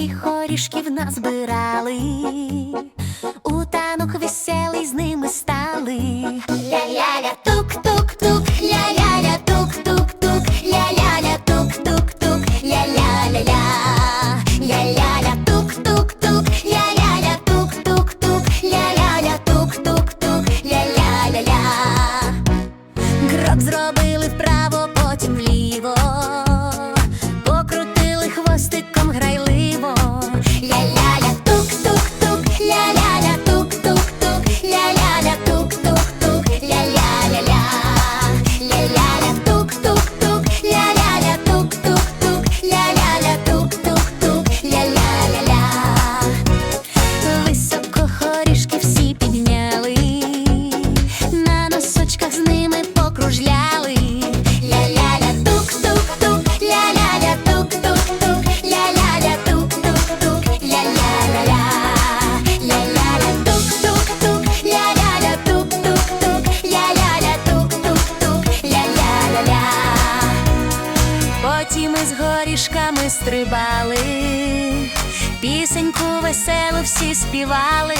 горішків назбирали, у танок веселий з ними стали. Ля-ля-ля, тук-тук-тук, ля-ля-ля, тук-тук-тук, ля-ля-ля, тук-тук-тук, ля-ля-ля-ля, ля-ля-ля, тук-тук-тук, ля-ля-ля, тук-тук-тук, ля-ля-ля, тук-тук-тук, ля-ля-ля-ля. Зробили вправо, потім вліво, покрутили Потім з горішками стрибали, пісеньку веселу всі співали.